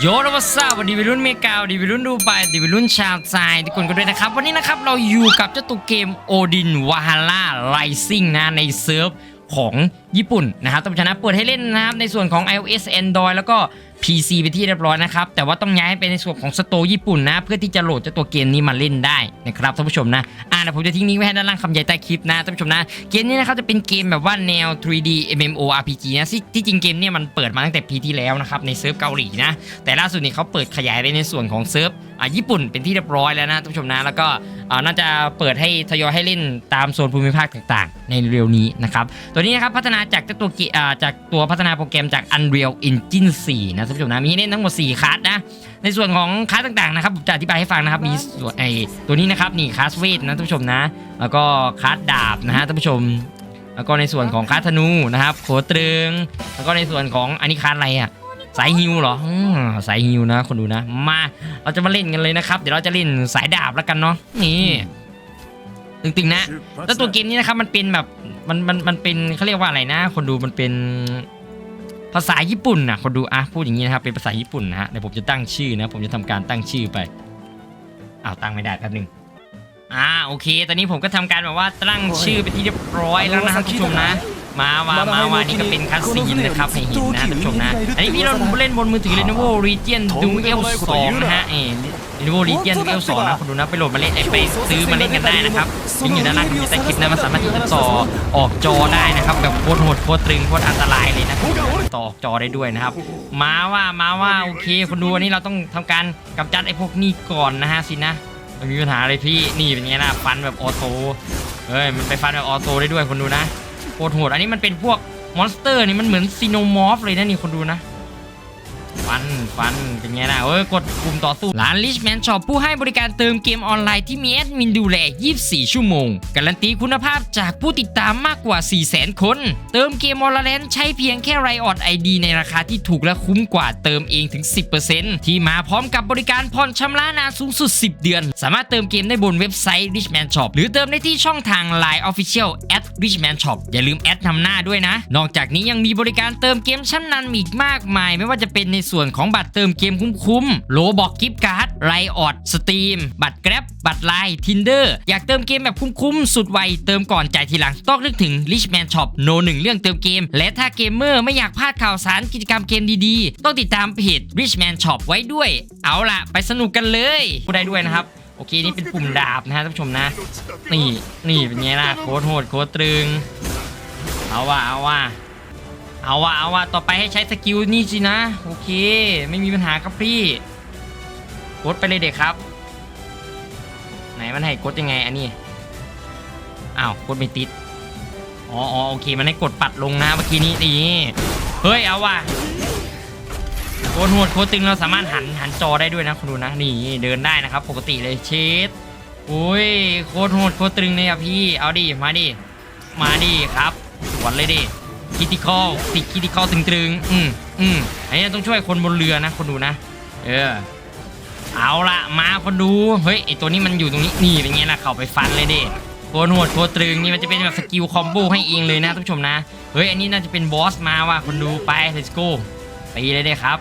โยรวัสดีวิรุ่นเมกาดีวิรุ่นดูไบดีวิรุ่นชาวไซทุกคนกันด้วยนะครับ วันนี้นะครับเราอยู่กับเจ้าตัวเกมโอดินวาฮาร่าไลซิ่งนะในเซิร์ฟของญี่ปุ่นนะครับท่านผู้ชมนะเปิดให้เล่นนะครับในส่วนของ iOS Android แล้วก็ PC ไปที่เรียบร้อยนะครับ แต่ว่าต้องย้ายไปในส่วนของสโตร์ญี่ปุ่นนะ เพื่อที่จะโหลดเจ้าตัวเกมนี้มาเล่นได้นะครับท่านผู้ชมนะอ่าเดี๋ยวผมจะทิ้งนี้ไว้ให้ด้านล่างคำใหญ่ใต้คลิปนะท่านผู้ชมนะ เกมนี้นะครับจะเป็นเกมแบบว่าแนว 3D MMORPG นะที่ที่จริงเกมเนี่ยมันเปิดมาตั้งแต่ปีที่แล้วนะครับในเซิร์ฟเกาหลีนะแต่ล่าสุดนี้เขาเปิดขยายไปในส่วนของเซิร์ฟอ่าญี่ปุ่นเป็นที่เรียบร้อยแล้วนะท่านผู้ชมนะแล้วก็อ่าน่าจะเปิดให้ทยอยให้เล่นตามโซนภูมิภาคต่างๆ ในเร็วนี้นะครับตัวนี้นะครับพัฒนาจากเจ้าตัวเกอ่าจากตัวพัฒนาโปรแกรมจาก Unreal Engine 4 นะท่านผู้ชมนะมีให้เล่นทั้งหมด 4คลาสนะในส่วนของคลาสต่างๆนะครับผมจะอธิบายให้ฟังนะครับมีส่วนไอตัวนี้นะครับนี่คลาสเวทนะท่านผู้ชมนะ แล้วก็คลาสดาบนะฮะท่านผู้ชม แล้วก็ในส่วนของคลาสธนูนะครับโขตรึงแล้วก็ในส่วนของอันนี้คลาสอะไรอะ สายฮิวเหรออืมสายฮิวนะคนดูนะ มาเราจะมาเล่นกันเลยนะครับ เดี๋ยวเราจะเล่นสายดาบแล้วกันเนาะนี่ตึงๆนะแล้วตัวเกมนี้นะครับมันเป็นแบบมันมันมันเป็นเขาเรียกว่าอะไรนะ คนดูมันเป็นภาษาญี่ปุ่นนะคนดูอะพูดอย่างนี้นะครับเป็นภาษาญี่ปุ่นนะฮะเดี๋ยวผมจะตั้งชื่อนะ ผมจะทำการตั้งชื่อไปอ้าวตั้งไม่ได้แป๊บนึงอ่าโอเค ตอนนี้ผมก็ทำการแบบว่าตั้งชื่อไปที่เรียบร้อยแล้วนะครับท่านผู้ชมนะ มาว่ามาว่านี่ก็เป็นคัสซีนนะครับให้เห็นนะท่านผู้ชมนะ อันนี้พี่เราเล่นบนมือถือ Lenovo Legion Dual 2นะฮะเอ Lenovo Legion Dual 2นะคนดูนะไปโหลดมาเล่นไอ้ไปซื้อมาเล่นกันได้นะครับลิงก์อยู่ด้านล่างที่ใต้คลิปนะมันสามารถที่จะต่อออกจอได้นะครับแบบโคตรโหดโคตรตรึงโคตรอันตรายเลยนะต่อออกจอได้ด้วยนะครับ มาว่ามาว่าโอเคคนดูวันนี้เราต้องทำการกำจัดไอ้พวกนี้ก่อนนะฮะสินะไม่มีปัญหาเลยพี่นี่เป็นไงล่ะฟันแบบออโต้เฮ้ยมันไปฟันแบบออโต้ได้ด้วยคนดูนะ โหดโหดอันนี้มันเป็นพวกมอนสเตอร์นี่มันเหมือนซีโนมอร์ฟเลยนะนี่คนดูนะ ฟัน ฟัน เป็นไงนะเอ้ย กดปุ่มต่อสู้ ร้าน Richman Shop ผู้ให้บริการเติมเกมออนไลน์ที่มีแอดมินดูแล 24 ชั่วโมง การันตีคุณภาพจากผู้ติดตามมากกว่า 400,000 คน เติมเกมออนไลน์ใช้เพียงแค่ไรออดไอดีในราคาที่ถูกและคุ้มกว่าเติมเองถึง 10%ที่มาพร้อมกับบริการผ่อนชำระนานสูงสุด 10 เดือน สามารถเติมเกมได้บนเว็บไซต์ Richman Shop หรือเติมได้ที่ช่องทาง Line Official at Richman Shop อย่าลืมแอดนำหน้าด้วยนะ นอกจากนี้ยังมีบริการเติมเกมชั้นนำอีกมากมาย ไม่ว่าจะเป็นในส่วนของบัตรเติมเกมคุ้มๆโลบอกกิฟต์การ์ดไรออดสตรีมบัตรแกร็บบัตรไลน์ทินเดอร์อยากเติมเกมแบบคุ้มๆ สุดไว เติมก่อนจ่ายทีหลัง ต้องนึกถึง Richman Shop โนหนึ่งเรื่องเติมเกม และถ้าเกมเมอร์ไม่อยากพลาดข่าวสารกิจกรรมเกมดีๆ ต้องติดตามเพจ Richman Shop ไว้ด้วย เอาล่ะ ไปสนุกกันเลยพูดได้ด้วยนะครับโอเค นี่เป็นปุ่มดาบนะฮะท่านผู้ชมนะ นี่นี่เป็นไงล่ะโคตรโหดโคตรตรึง เอาว่ะเอาว่ะ เอาว่ะเอาว่ะต่อไปให้ใช้สกิลนี่สินะ โอเค ไม่มีปัญหาครับพี่กดไปเลยเด็กครับ ไหนมันให้กดยังไงอันนี้อ้าวกดไม่ติดอ๋ออ๋อโอเคมันให้กดปัดลงนะเมื่อกี้นี้นี่เฮ้ยเอาว่ะโคตรหดโคตรตึงเราสามารถหันหันจอได้ด้วยนะคุณดูนะนี่เดินได้นะครับ ปกติเลยเชดอุ้ยโคตรโหดโคตรตึงเลยอะพี่เอาดิมาดิมาดิครับสวนเลยดิ คิติคอลติดคิติคอลตึงๆ อืมอืมอันนี้ต้องช่วยคนบนเรือนะ คนดูนะ เออ เอาละมาคนดู เฮ้ยไอตัวนี้มันอยู่ตรงนี้นี่เป็นไงล่ะเข้าไปฟันเลยเดิโคตรโหดโคตรตรึงนี่มันจะเป็นแบบสกิลคอมโบให้เองเลยนะท่านผู้ชมนะ เฮ้ยอันนี้น่าจะเป็นบอสมาว่ะคนดูไป let's go ตีเลยเด้ครับ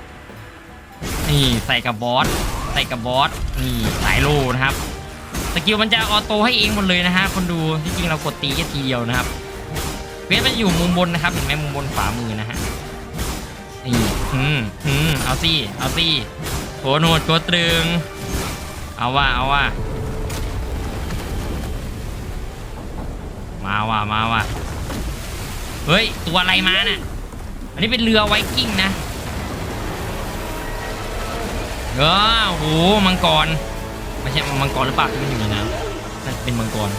นี่ใส่กับบอสใส่กับบอสนี่สายโลนะครับสกิลมันจะออโต้ให้เองหมดเลยนะฮะคนดูที่จริงเรากดตีแค่ทีเดียวนะครับ เวฟมันอยู่มุมบนนะครับเห็นไหมมุมบนขวามือนะฮะนี่อืมอืมเอาสิเอาสิโหนดโคตรึง เอาว่าเอาว่ามาว่ะมาว่ะเฮ้ย ตัวอะไรมาน่ะ อันนี้เป็นเรือไวกิ้งนะเออโหมังกร ไม่ใช่มังกรหรือเปล่าที่มันอยู่ในน้ำนั่นเป็นมังกร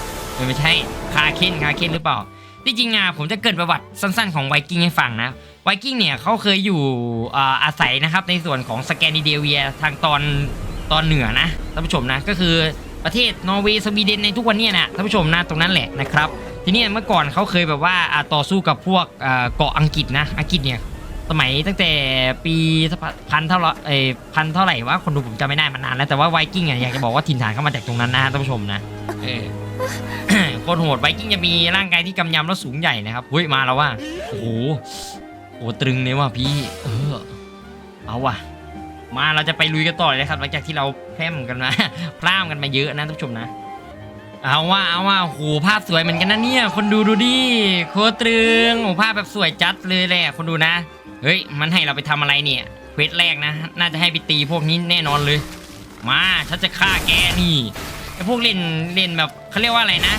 ไม่ใช่คาเคนคาเคนหรือเปล่า ที่จริงอะผมจะเกิดประวัติสั้นๆของไวกิ้งให้ฟังนะไวกิ้งเนี่ยเขาเคยอยู่อาศัยนะครับในส่วนของสแกนดิเนเวียทางตอนตอนเหนือนะท่านผู้ชมนะก็คือประเทศนอร์เวย์สวีเดนในทุกวันนี้นะท่านผู้ชมนะตรงนั้นแหละนะครับทีนี้เมื่อก่อนเขาเคยแบบว่าต่อสู้กับพวกเกาะอังกฤษนะอังกฤษเนี่ยสมัยตั้งแต่ปีพันเท่าไหร่เอ้ยพันเท่าไหร่ว่าคนดูผมจำไม่ได้มานานแล้วแต่ว่าไวกิ้งอะอยากจะบอกว่าถิ่นฐานเข้ามาจากตรงนั้นนะท่านผู้ชมนะ โคตรโหดไวกิ้งจะมีร่างกายที่กำยำและสูงใหญ่นะครับเฮ้ยมาแล้วว่าโอ้โหโอ้ตรึงเลยว่ะพี่เออเอาว่ะ มาเราจะไปลุยกันต่อเลยครับ หลังจากที่เราแพร่มกันมาพร่ามกันมาเยอะนะท่านผู้ชมนะเอาว่าเอาว่าโหภาพสวยเหมือนกันนะเนี่ย คนดูดูดิโคตรึงโอ้ภาพแบบสวยจัดเลยแหละคนดูนะ เฮ้ย มันให้เราไปทำอะไรเนี่ยเควสแรกนะ น่าจะให้ไปตีพวกนี้แน่นอนเลย มาฉันจะฆ่าแกนี่ไอพวกเล่นเล่นแบบเขาเรียกว่าอะไรนะ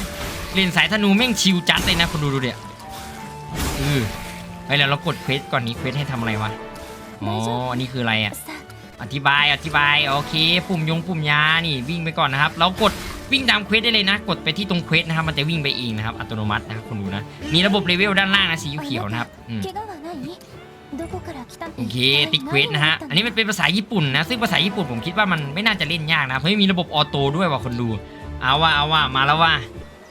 เล่นสายธนูแม่งชิวจัดเลยนะคนดูดูเดี๋ยเออไปแล้วเรากดเควสก่อนนี้เควสให้ทำอะไรวะ อ๋อ อันนี้คืออะไรอะ อธิบายอธิบายโอเค ปุ่มยงปุ่มยา นี่วิ่งไปก่อนนะครับ เรากดวิ่งตามเควสได้เลยนะ กดไปที่ตรงเควสนะครับ มันจะวิ่งไปเองนะครับ อัตโนมัตินะครับคนดูนะ มีระบบเลเวลด้านล่างนะสีเขียวนะครับโอเคติเควสนะฮะ อันนี้มันเป็นภาษาญี่ปุ่นนะ ซึ่งภาษาญี่ปุ่นผมคิดว่ามันไม่น่าจะเล่นยากนะ เพราะมีระบบออโต้ด้วยว่ะคนดู เอาว่าเอาว่ามาแล้วว่า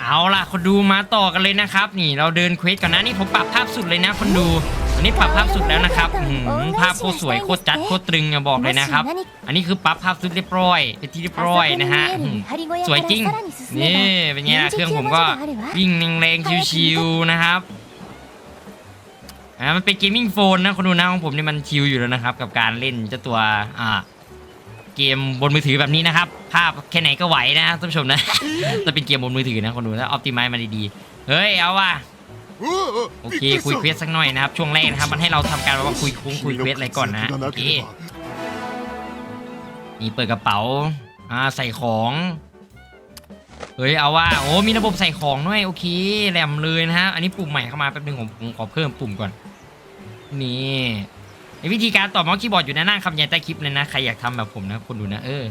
เอาล่ะคนดูมาต่อกันเลยนะครับ นี่เราเดินเควสก่อนนะนี่ผมปรับภาพสุดเลยนะคนดูอันนี้ปรับภาพสุดแล้วนะครับหือภาพโคตรสวยโคตรจัดโคตรตรึงอย่าบอกเลยนะครับ อันนี้คือปรับภาพสุดเรียบร้อยเป็นที่เรียบร้อยนะฮะหือสวยจริงนี่เป็นไงเครื่องผมก็วิ่งแรงๆชิวๆนะครับอ่ามันเป็นเกมมิ่งโฟนนะคนดูนะของผมนี่มันชิลอยู่แล้วนะครับ กับการเล่นเจ้าตัวอ่า เกมบนมือถือแบบนี้นะครับ ภาพแค่ไหนก็ไหวนะท่านผู้ชมนะแต่เป็นเกมบนมือถือนะคนดูถ้าออ t ติม e มาดีๆ เฮ้ย เอาว่ะโอเค คุยเควสสักหน่อยนะครับ ช่วงแรกนะครับ มันให้เราทำการแบบว่าคุยคุ้งคุยเควสอะไรก่อนนะโอเคนี่เปิดกระเป๋า อ่า ใส่ของ เฮ้ย เอาว่า โอ้ มีระบบใส่ของด้วย โอเค แหลมเลยนะฮะ อันนี้ปุ่มใหม่เข้ามาแป๊บนึงผมขอเพิ่มปุ่มก่อน นี่ วิธีการต่อเมาส์คีย์บอร์ดอยู่นะนั่งคำยันใต้คลิปเลยนะ ใครอยากทำแบบผมนะคนดูนะเออ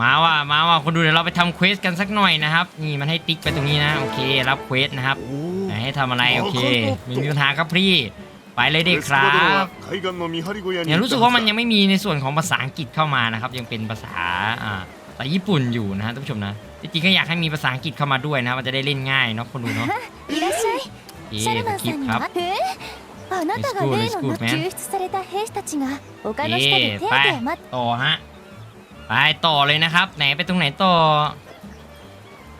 มาว่ะมาว่ะคนดูเดี๋ยวเราไปทำเควสกันสักหน่อยนะครับ นี่มันให้ติ๊กไปตรงนี้นะ โอเครับเควสนะครับให้ทำอะไรโอเคม่มีปัญหาครับพี่ ไปเลยเด็ครับเนี่ยรู้สึกว่ามันยังไม่มีในส่วนของภาษาอังกฤษเข้ามานะครับ ยังเป็นภาษาอ่าภาษาญี่ปุ่นอยู่นะฮะท่านผู้ชมนะจริงๆก็อยากให้มีภาษาอังกฤษเข้ามาด้วยนะมันจะได้เล่นง่ายเนาะคนดูเนาะโอเคคลิปครับ あなたが Let's go, 例 let's の go, man. 救出された兵士たちが丘の下 เอ๊ะ で手 ไป 当てを待っ ต่อฮะไปต่อเลยนะครับ ไหนไปตรงไหนต่อ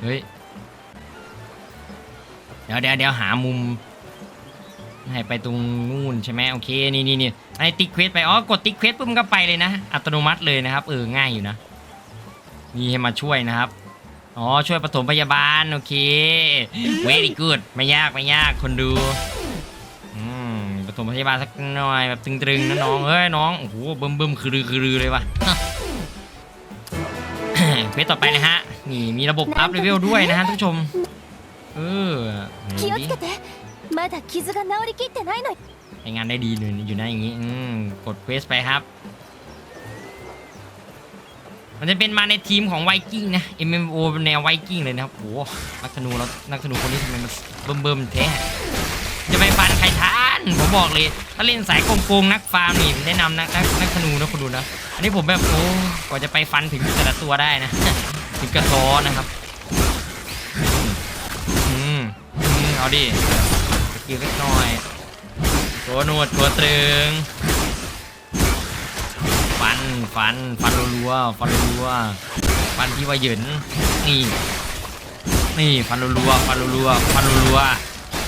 เฮ้ยเดี๋ยวเดี๋ยวเดี๋ยวหามุมให้ไปตรงนู่นใช่ไหมโอเคนี่นี่นี่ให้ติ๊กเควสไปอ๋อกดติ๊กเควสปุ๊บมันก็ไปเลยนะ อัตโนมัติเลยนะครับเออง่ายอยู่นะนี่ให้มาช่วยนะครับ อ๋อ ช่วยปฐมพยาบาล โอเค very good ไม่ยากไม่ยากคนดู อืมปฐมพ ยาบาลสักหน่อยแบบตึงๆนะน้องเฮ้ยน้อง โอ้โหเบิ่มเบิ่มคือรือคือรือเลยว่ะ เควสต่อไปนะฮะ นี่มีระบบอัพเลเวลด้วยนะฮะท่านผู้ชม เออไหน 気を ดิ つけてまだ傷が治りきってないの ใช้งานได้ดีเลยอยู่นะอย่างนี้ อืมกดเควสไปครับ มันจะเป็นมาในทีมของไวกิ้งนะ MMO เป็นแนวไวกิ้งเลยนะครับโหนักธนูแล้วนักธนูคนนี้ทำไมมันเบิ่มเบิ่มๆแท้ จะไปฟันใครทานผมบอกเลย ถ้าเล่นสายโกงๆนักฟาร์มนี่แนะนำนักนักนักธนูนะคุณดูนะอันนี้ผมแบบโอ้กว่าจะไปฟันถึงแต่ละตัวได้นะถึงกระท้อนะครับอืมอืมเอาดิสกิลเล็กน้อยตัวหนวดตัวตรึงฟันฟันฟันรัวฟันรัวฟันที่ว่าหยินนี่นี่ฟันรัวฟันรัวฟันรัว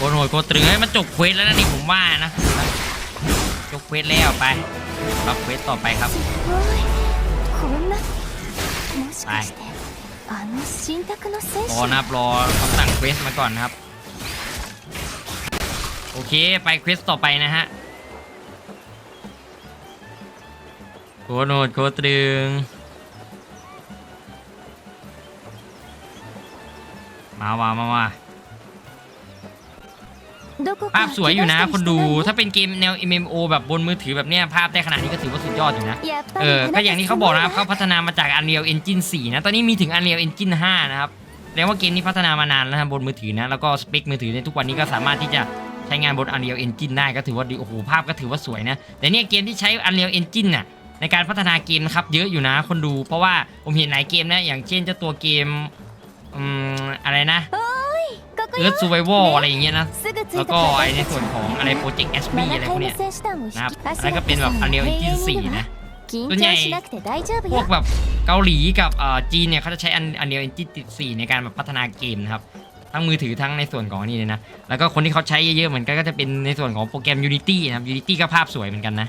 โคนโหดโคตรตึงให้มันจบเควสแล้วนะนี่ผมว่านะจบเควสแล้วไปรับเควสต่อไปครับไปรอนะครับรอคำสั่งเควสมาก่อนครับ โอเคไปเควสต่อไปนะฮะโคโนดโคตรึงมาว่ามาว่า ภาพสวยอยู่นะ คนดูถ้าเป็นเกมแนว MMO แบบบนมือถือแบบเนี้ยภาพได้ขนาดนี้ก็ถือว่าสุดยอดอยู่นะเออก็อย่างที่เขาบอกนะครับเขาพัฒนามาจาก Unreal Engine 4 นะ ตอนนี้มีถึง Unreal Engine 5 นะครับแปลว่าเกมนี้พัฒนามานานแล้วนะบนมือถือนะแล้วก็สเปคมือถือในทุกวันนี้ก็สามารถที่จะใช้งานบน Unreal Engine ได้ก็ถือว่าดีโอ้โหภาพก็ถือว่าสวยนะแต่เนี่ยเกมที่ใช้ Unreal Engine น่ะในการพัฒนาเกมนะครับเยอะอยู่นะคนดูเพราะว่าผมเห็นหลายเกมนะอย่างเช่นเจ้าตัวเกมอืมอะไรนะเอิร์ธซูเวอร์อะไรอย่างเงี้ยนะ แล้วก็ไอในส่วนของอะไรโปรเจกต์เอสบีอะไรพวกเนี้ยนะครับอันนั้นก็เป็นแบบอันเรียลอินจินสี่นะส่วนใหญ่พวกแบบเกาหลีกับจีนเนี่ยเขาจะใช้อันอันเรียลอินจินสี่ในการแบบพัฒนาเกมนะครับทั้งมือถือทั้งในส่วนของนี่เลยนะ แล้วก็คนที่เขาใช้เยอะๆเหมือนกันก็จะเป็นในส่วนของโปรแกรม Unity นะครับ Unity ก็ภาพสวยเหมือนกันนะ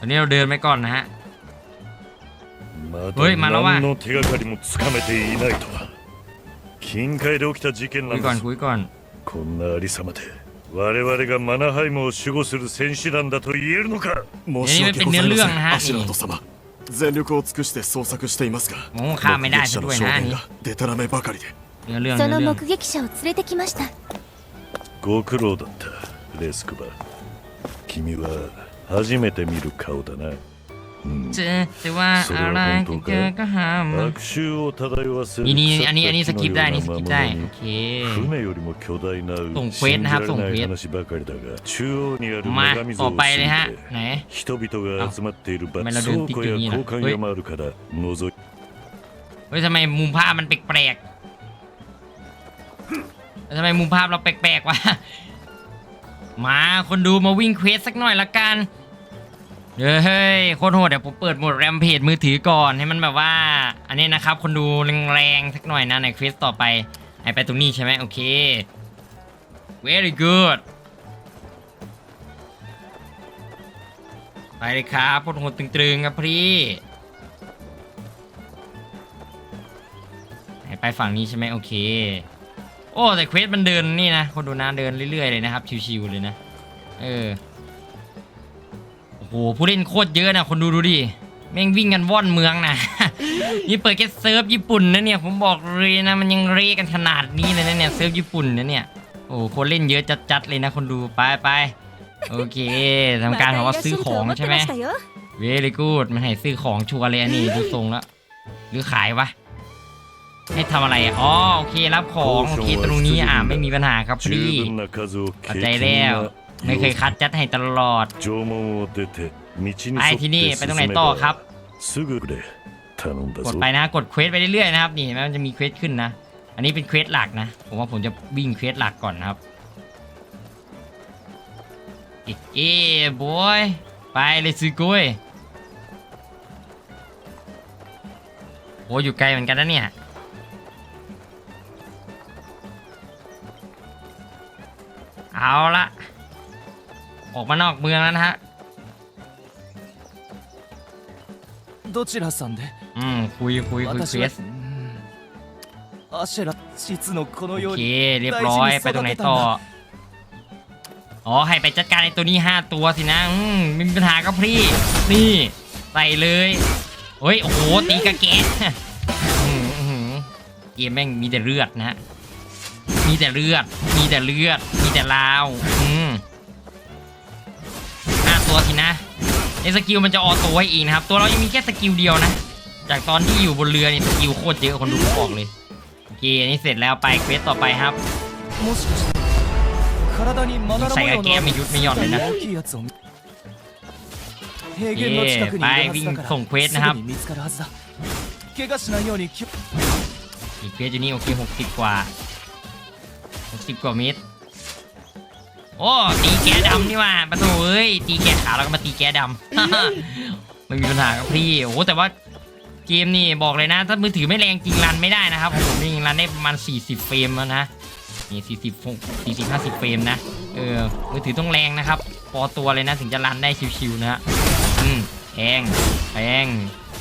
ตอนนี้เราเดินไปก่อนนะฮะ まおいマラワだ何の手がかりもつかめていないとは近海で起きた事件な คุ ん ยก่อน です คุยก่อน こんなありさまで我々がマナハイムを守護する戦士団だと言えるのか申し訳ございませえーเป็นเนื้อเรื่องนะฮะ んアシュラント様全力を尽くして捜索していますが โอ้ข้ามไม่ได้ 目 ซะ 撃者 ด้ の วย 証 นะ 言 นี่ がデタラメばかりで เนื้อเรื่อง そ เนื้อ の เรื่อง 目撃者を連れてきましたご苦労だったレスクバ君は 初めて見る顔だな、うん、 เจอแต่ว่าอะไรก็เจอก็หามา 悪臭を漂わせる นี่นี่อันนี้อันนี้ส 腐った กิป 木 ได้ の นี่ よ ส う กิป な ได้ 魔物 โอ に เค 船よりも巨大なส่งเควสนะครับส่ง 信 เคว じ ส られない話ばかりだが中央にある มา 女神 ต่ 像 อ を ไปเลยฮะ 信じて ไหน 人々が集まっている場あメラル倉庫やティックにな交換山あるから覗い เฮ้ยทำไมมุมภาพมันแปลกๆแล้วทำไมมุมภาพเราแปลกๆวะ มาคนดูมาวิ่งเควสสักหน่อยละกัน เฮ้ยโคตรโหดเดี๋ยวผมเปิดโหมดแรมเพจมือถือก่อนให้มันแบบว่า อันนี้นะครับ คนดูแรงๆสักหน่อยนะในเควสต่อไปไอไปตรงนี้ใช่ไหมโอเค very good ไปเลยครับโคตรโหดตึงๆครับพี่ไปฝั่งนี้ใช่ไหมโอเค โอ้แต่เควสมันเดินนี่นะคนดูนะเดินเรื่อยๆเลยนะครับชิวๆเลยนะ เออ โอ้ผู้เล่นโคตรเยอะนะคนดูดูดิแม่งวิ่งกันว่อนเมืองนะนี่เปิดเกตเซิร์ฟญี่ปุ่นนะเนี่ยผมบอกเลยนะมันยังเรีกันขนาดนี้เลยนะเนี่ยเซิร์ฟญี่ปุ่นนะเนี่ยโอ้คนเล่นเยอะจัดๆเลยนะคนดูไปไปโอเคทำการของว่าซื้อของใช่ไหมเวลิกูดมันให้ซื้อของชัวร์เลยอันนี้ดูทรงแล้วหรือขายวะให้ทำอะไรอ๋อโอเครับของโอเคตรงนี้อ่าไม่มีปัญหาครับพี่ใจแล้ว ไม่เคยคัดจัดให้ตลอดไอที่นี่ไปตรงไหนต่อครับกดไปนะกดเควสไปเรื่อยๆนะครับนี่มันจะมีเควสขึ้นนะ อันนี้เป็นเควสหลักนะ ผมว่าผมจะวิ่งเควสหลักก่อนครับอีกเอ้บอยไปเลยซื้อกุ้ยโอ้อยู่ไกลเหมือนกันนะเนี่ยเอาละ ออกมานอกเมืองแล้วนะฮะ どちらさんで อืมคุยคุยคุยเคว 私は ส うーんアシェラ実のこの โอ よう เค に เรียบร้อยไปตรงไหนต่อ อ๋อ ให้ไปจัดการไอ้ตัวนี้ 5 ตัวสินะ อืมไม่มีปัญหากับพี่ นี่ ใส่เลยเฮ้ย โอ้โห ตีกระแกะอื้อหืออื้อหือเกมแม่งมีแต่เลือดนะฮะ มีแต่เลือด มีแต่เลือด มีแต่ลาว อืมห้า ตัวสินะไอสกิลมันจะออโต้ไว้อีกนะครับ ตัวเรายังมีแค่สกิลเดียวนะ จากตอนที่อยู่บนเรือเนี่สกิลโคตรเยอะคนดูบอกเลยโอเคอันนี้เสร็จแล้วไปเควสต่อไปครับใส่เก้ไม่ยุดไม่หย่อนเลยนะไปวิ่งส่งเควสนะครับอีกเควสอยู่นี่โอเคหกสิบกว่าหกสิบกว่าเมตร โอ้ตีแกดำนี่ว่าประตูเอ้ยตีแกขาวแล้วก็มาตีแกดำไม่มีปัญหาครับพี่โอ้โหแต่ว่าเกมนี่บอกเลยนะ ถ้ามือถือไม่แรงจริงรันไม่ได้นะครับผมนี่รันได้ประมาณ 40 เฟรมแล้วนะนี่40 40 50เฟรมนะเออมือถือต้องแรงนะครับ พอตัวเลยนะถึงจะรันได้ชิวๆนะฮะอืมแพงแพง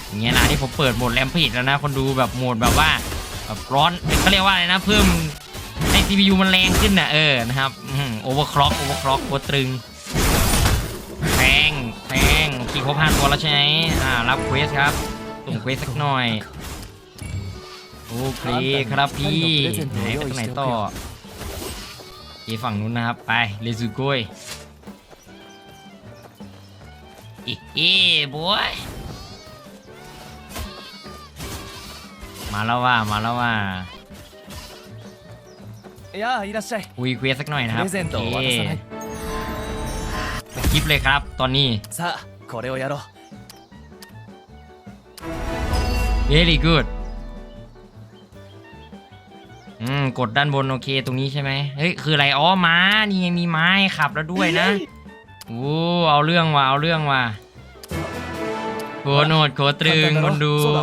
อย่างเงี้ยนะนี่ผมเปิดโหมดแรมเพจแล้วนะ คนดูแบบโหมดแบบว่าแบบร้อนเขาเรียกว่าอะไรนะเพิ่มให้ CPU มันแรงขึ้นนะเออนะครับโอ เวอร์คล็อกโอเวอร์คล็อกโคตรตรึงแพงขี่ครบห้าตัวแล้วใช่ไหมอ่ารับเควสครับส่งเควสสักหน่อยโอเคครับพี่ไหนไปไหนต่ออเคฝั่งนู้นนะครับ ไปเลซูโกยอีเอ้บอยมาแล้วว่ามาแล้วว่า いやあいらっしゃい คุยเควสสักหน่อยนะ プ ครับ レゼントを โอ 渡 เค さない คลิปเลยครับ ตอนนี้ さあこれをやろう very good อืม กดด้านบนโอเคตรงนี้ใช่ไหมเฮ้ย คืออะไร อ๋อ ม้า นี่ไงมีม้าให้ขับแล้วด้วยนะ โอ้ เอาเรื่องว่ะ เอาเรื่องว่ะโคโนดโคตรึงคนดู そうだ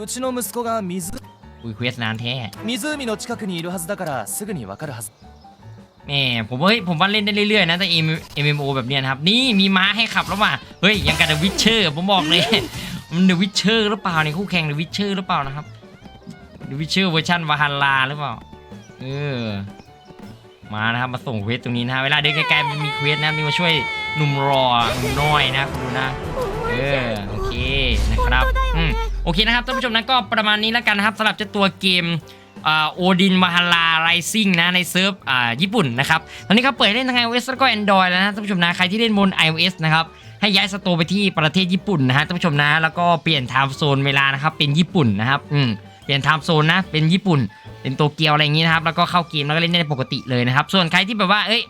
うちの息子が湖 คุยเควสนานแท้ 湖の近くにいるはずだからすぐにわかるはず แหม่ผมว่าเฮ้ย ผมว่าเล่นได้เรื่อยๆนะ แต่ M MMO แบบเนี้ยนะครับ นี่มีม้าให้ขับแล้วว่ะ เฮ้ย ยังกับ The Witcher ผมบอกเลย มัน The Witcher หรือเปล่าเนี่ยคู่แข่ง The Witcher หรือเปล่านะครับ The Witcher เวอร์ชันวาฮันลาหรือเปล่า เออ มานะครับ มาส่งเควสตรงนี้นะฮะเวลาเดินไกลๆมันมีเควสนะมีมาช่วยหนุ่มรอหนุ่มน้อยนะคุณดูนะ เออ โอเค นะครับอืม โอเคนะครับท่านผู้ชมนะก็ประมาณนี้แล้วกันนะครับสำหรับเจ้าตัวเกมโอดินมาฮาราไรซิ่งนะในเซิร์ฟอ่าญี่ปุ่นนะครับตอนนี้เขาเปิดเล่นทั้ง iOS แล้วก็ Android แล้วนะท่านผู้ชมนะใครที่เล่นบน iOS นะครับให้ย้ายสตร์ไปที่ประเทศญี่ปุ่นนะฮะท่านผู้ชมนะแล้วก็เปลี่ยนไทม์โซนเวลานะครับเป็นญี่ปุ่นนะครับอืมเปลี่ยนไทม์โซนนะเป็นญี่ปุ่น เป็นโตเกียวอะไรอย่างงี้นะครับแล้วก็เข้าเกมแล้วก็เล่นได้ปกติเลยนะครับส่วนใครที่แบบว่าเอ้ย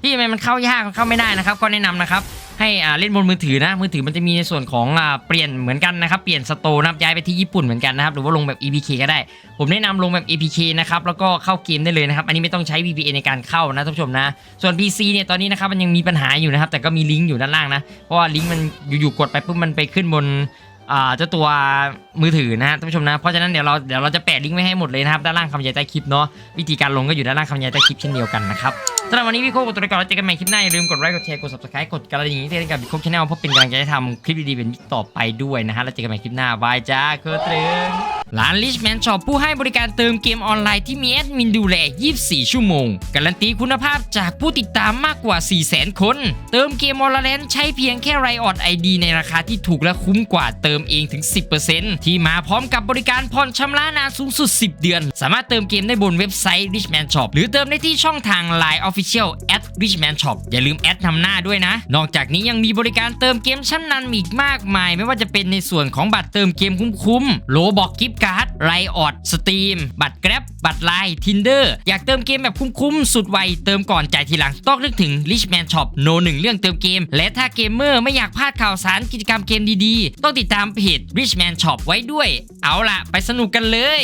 พี่ทำไมมันเข้ายากมันเข้าไม่ได้นะครับก็แนะนำนะครับ ให้อ่าเล่นบนมือถือนะ มือถือมันจะมีในส่วนของอ่าเปลี่ยนเหมือนกันนะครับ เปลี่ยนสโตร์นะครับย้ายไปที่ญี่ปุ่นเหมือนกันนะครับ หรือว่าลงแบบ EPK ก็ได้ ผมแนะนำลงแบบ EPK นะครับ แล้วก็เข้าเกมได้เลยนะครับ อันนี้ไม่ต้องใช้ VPN ในการเข้านะท่านผู้ชมนะ ส่วน PC เนี่ยตอนนี้นะครับมันยังมีปัญหาอยู่นะครับ แต่ก็มีลิงก์อยู่ด้านล่างนะ เพราะว่าลิงก์มันอยู่ๆกดไปปุ๊บมันไปขึ้นบนอ่าเจ้าตัว มือถือนะท่านผู้ชมนะ เพราะฉะนั้นเดี๋ยวเราเดี๋ยวเราจะแปะลิงก์ไว้ให้หมดเลยนะครับด้านล่างคำบรรยายใต้คลิปเนาะวิธีการลงก็อยู่ด้านล่างคำบรรยายใต้คลิปเช่นเดียวกันนะครับสำหรับวันนี้พี่โค้กตัวไปก่อนแล้วเจอกันใหม่คลิปหน้าอย่าลืมกดไลค์กดแชร์กด subscribe กดกระดิ่งที่เล่นกับพี่โค้กชาแนลเพื่อเป็นกำลังใจให้ทำคลิปดีๆเป็นต่อไปด้วยนะฮะแล้วเจอกันใหม่คลิปหน้าบายจ้าเคอร์ตรึงร้าน Richman Shop ผู้ให้บริการเติมเกมออนไลน์ที่มีแอดมินดูแล 24 ชั่วโมง การันตีคุณภาพจากผู้ติดตามมากกว่า 400,000 คน เติมเกมออนไลน์ใช้เพียงแค่ไรออดไอดีในราคาที่ถูกและคุ้มกว่าเติมเองถึง 10%ทีมาพร้อมกับบริการผ่อนชำระนานสูงสุด 10 เดือน สามารถเติมเกมได้บนเว็บไซต์ Richman Shop หรือเติมได้ที่ช่องทาง Line Official at Richman Shop อย่าลืมแอดนำหน้าด้วยนะ นอกจากนี้ยังมีบริการเติมเกมชั้นนำอีกมากมาย ไม่ว่าจะเป็นในส่วนของบัตรเติมเกมคุ้มๆโลบอกกิฟต์การ์ดไรออดสตรีมบัตรแกร็บบัตรไลน์ทินเดอร์อยากเติมเกมแบบคุ้มๆสุดไวเติมก่อนจ่ายทีหลังต้องนึกถึง Richman Shop โนหนึ่งเรื่องเติมเกม และถ้าเกมเมอร์ไม่อยากพลาดข่าวสารกิจกรรมเกมดีๆ ต้องติดตามเพจ Richman Shop ไว้ด้วย เอาล่ะ ไปสนุกกันเลย